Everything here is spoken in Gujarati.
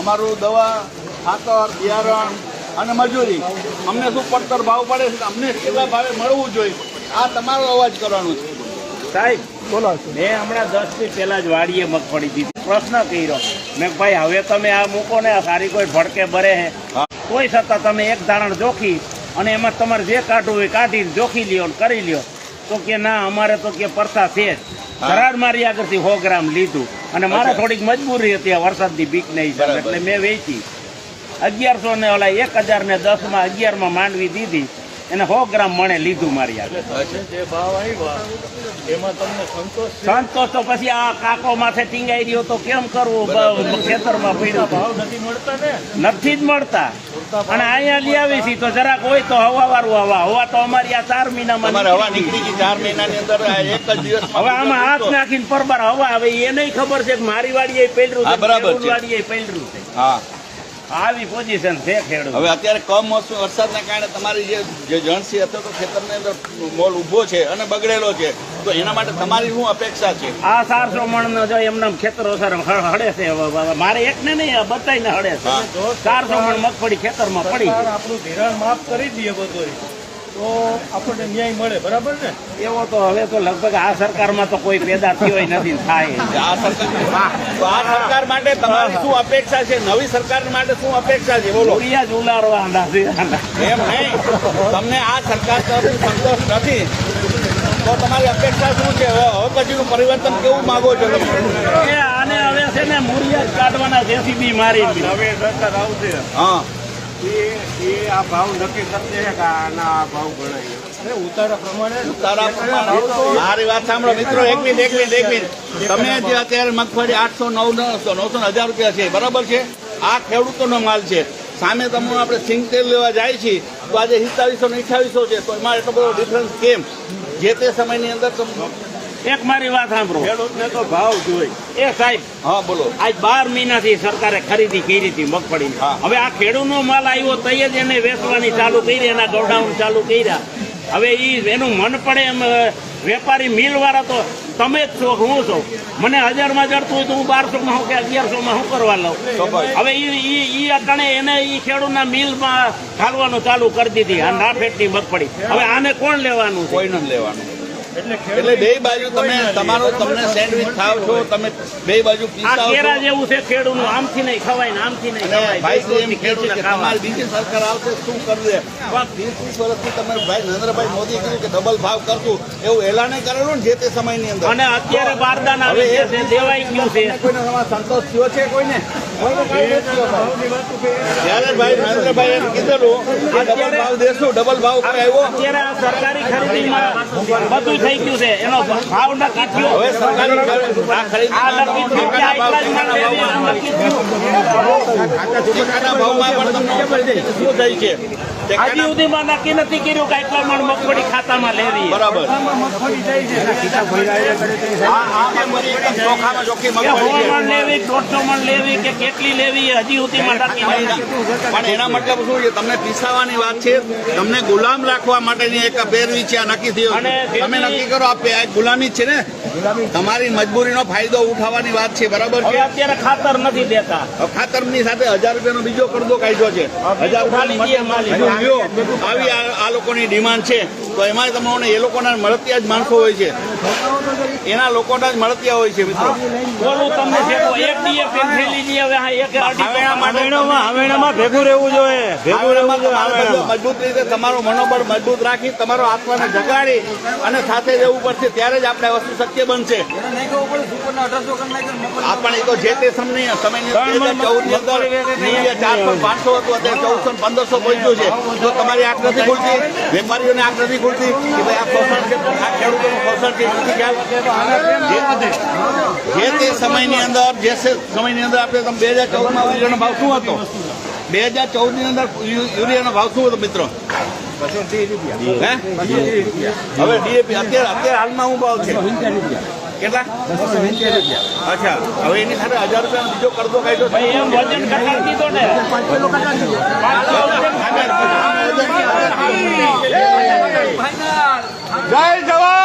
અમારું દવા ખાતર બિયારણ અને મજૂરી. અમને શું પડતર ભાવ પડે છે અમને કેટલા ભાવે મળવું જોઈએ આ તમારો અવાજ કરવાનો છે. સાહેબ બોલો. મેં હમણાં દસથી પહેલા જ વાડીએ મગફળી દીધી. પ્રશ્ન કર્યો. મેં ભાઈ હવે તમે આ મૂકો ને સારી કોઈ ભડકે ભરે હે. કોઈ છતાં તમે એક ધારણ જોખી અને એમાં તમારે જે કાઢવું હોય કાઢી જોખી લ્યો કરી લ્યો. તો કે ના અમારે તો કે પરસા છે જ. કરાર મારી આગળથી સો ગ્રામ લીધું. અને મારે થોડીક મજબૂરી હતી આ વરસાદની બીક નહીં એટલે મેં વેચી. અગિયારસો ને ઓલા એક હજાર ને દસમાં અગિયારમાં માંડવી દીધી. એને સો ગ્રામ મણે લીધું મારી આગળ. જે ભાવ આવ્યા એમાં તમને સંતોષ છે? તો પછી આ કાકો માથે ટીંગાઈ રહ્યો તો કેમ કરવું? ખેતરમાં પડ્યું ભાવ નથી મળતા ને? નથી જ મળતા. અને અહીંયા લઈ આવી છીએ તો જરાક હોય તો હવા વાળું હવા. હવા તો અમારી આ ચાર મહિનામાં હવા નીકળી ચાર મહિનાની અંદર એક જ દિવસ હવે આમાં હાથ નાખીને પરબાર હવા આવે એ નહીં ખબર છે કે મારી વાડીએ પેલરું હા, છે બરાબર. વાડીએ પેલરું છે. હા. આવી પોઝિશન છે ખેડૂત. હવે અત્યારે કમોસમી વરસાદના કારણે તમારી જે જે જણસી અથવા તો ખેતરની અંદર મોલ ઊભો છે અને બગડેલો છે તો એના માટે તમારી શું અપેક્ષા છે? આ ચારસો મણનો જો એમને ખેતરો સર હડે છે મારે એક ને નહીં બધાને હડે છે. ચારસો મણ મગફળી ખેતરમાં પડી. આપણું ધિરાણ માફ કરી દઈએ બધું તો આપણને ન્યાય મળે બરાબર ને? એવો તો હવે તો લગભગ આ સરકારમાં તો કોઈ પેદા થયો નથી થાય. આ સરકાર આ સરકાર માટે તમારી શું અપેક્ષા છે? નવી સરકાર માટે શું અપેક્ષા છે? બોલો. જ ઉલારવાના છે એમ નહીં. તમને આ સરકાર તરફથી સંતોષ નથી. તો તમારી અપેક્ષા શું છે? હવે પછીનું પરિવર્તન કેવું માંગો છો તમે? આને હવે છે ને મૂળિયા જ કાઢવાના જેસીબી મારી. હવે સરકાર આવશે. હા. એ એ આ ભાવ નક્કી કરશે કે આના આ ભાવ ગણાય. ઉતારા પ્રમાણે મારી વાત સાંભળો મિત્રો એક મિનિટ એક મિનિટ એક મિનિટ. તમે જે અત્યારે મગફળી આઠસો નવ નવસો નવસો હજાર રૂપિયા છે બરાબર છે? આ ખેડૂતોનો માલ છે. સામે તમને આપણે સિંગ તેલ લેવા જાય છીએ તો આજે હિતાવીસો ને અઠાવીસો છે તો એમાં એટલો બધો ડિફરન્સ કેમ? જે તે સમયની અંદર તમે એક મારી વાત સાંભળો. ખેડૂતને તો ભાવ જોઈ. એ સાહેબ હા બોલો. આજ બાર મહિનાથી સરકારે ખરીદી કરી હતી મગફળી હવે આ ખેડૂતનો માલ આવ્યો તઈ જ એને વેચવાની ચાલુ કરી એના ગોડાઉન ચાલુ કર્યા. હવે એ એનું મન પડે એમ વેપારી મિલ વાળા તો તમે જ છો હું છો. મને હજારમાં જડતું હોય તો હું બારસો માં હું કે અગિયારસો માં હું કરવા લઉં હવે એ અટાણે એને એ ખેડૂતના મિલમાં ઠાલવાનું ચાલુ કરી દીધી આ ના ફેટની મગફળી. હવે આને કોણ લેવાનું કોઈ લેવાનું. એટલે બે બાજુ તમે તમારો તમને સેન્ડવિચ ખાવ છો તમે બે બાજુ કેરા જેવું છે ખેડૂતનું આમથી નહીં ખવાય ને આમથી નહીં ખવાય. ભાઈ એમ છે કે તમારી બીજી સરકાર આવશે શું કરશે? પણ ત્રીસ ત્રીસ વર્ષથી તમે ભાઈ નરેન્દ્રભાઈ મોદી કીધું કે ડબલ ભાવ કરશું. એવું એલાને કરેલું ને જે તે સમયની અંદર. અને અત્યારે બારદાન આવે છે દેવાઈ ગયું છે. કોઈને સંતોષ થયો છે કોઈને? ત્યારે ભાઈ નરેન્દ્રભાઈ એમ કીધેલું કે ડબલ ભાવ દેશું ડબલ ભાવ કોઈ આવ્યો. અત્યારે આ સરકારી ખરીદીમાં બધું થઈ ગયું છે. એનો ભાવ ન થયો. હવે સરકારી આ ખરીદી આ નક્કી થયું કે આટલા જ માલ લેવી, આ નક્કી થયું. ટેકાના ભાવમાં પણ તમને શું થાય છે. હજી ટેકાના સુધીમાં નક્કી નથી કર્યું કે મણ મગફળી ખાતામાં લેવી બરાબર. છે. લેવી દોઢસો મણ લેવી કે કેટલી લેવી એ હજી સુધીમાં નક્કી પણ એના- મતલબ શું છે? તમને પીસાવાની વાત છે? તમને ગુલામ રાખવા માટેની એક પેરવી છે આ નક્કી થયું તમે નક્કી કરો આ ગુલામી છે ને? તમારી મજબૂરીનો ફાયદો ઉઠાવવાની વાત છે બરાબર છે? અત્યારે ખાતર નથી દેતા. ખાતર ખાતરની સાથે હજાર રૂપિયાનો બીજો કરદો કાઢ્યો છે. હજાર. આવી આ આ લોકોની ડિમાન્ડ છે. તો એમાં તમને એ લોકોના મળતિયા જ માણસો હોય છે. એના લોકોના જ મળતી હોય છે મિત્રો. બોલું તમને એક ડીએ હવે એક અઢી હવેણા માટે હવેણામાં ભેગું રહેવું જોઈએ હાવેણામાં તમારે બધું મજબૂત રીતે તમારું મનોબળ મજબૂત રાખી તમારો આત્માને જગાડી અને સાથે રહેવું પડશે ત્યારે જ આપણે વસ્તુ શક્ય બનશે. આ પણ એ તો જે તે સમય સમયની ચૌદની અંદર ચારસો પાંચસો હતું અત્યારે ચૌદસો ને પંદરસો પહોંચ્યું છે. તો તમારી આંખ નથી ખુલતી વેપારીઓને આંખ નથી ખુલતી કે ભાઈ આ શોષણ છે આ ખેડૂતોનું શોષણ છે જે- તે સમયની અંદર જે સમયની અંદર આપણે તમે બે હજાર ચૌદમાં યુરિયાનો ભાવ શું હતો? બે હજાર ચૌદની અંદર યુરિયાનો ભાવ શું હતો મિત્રો? હવે ડીએપી અત્યારે અત્યારે હાલમાં શું ભાવ છે? કેટલા? અચ્છા હવે એની સાથે હજાર બીજો કરતો કાઢ્યો જય જવાન!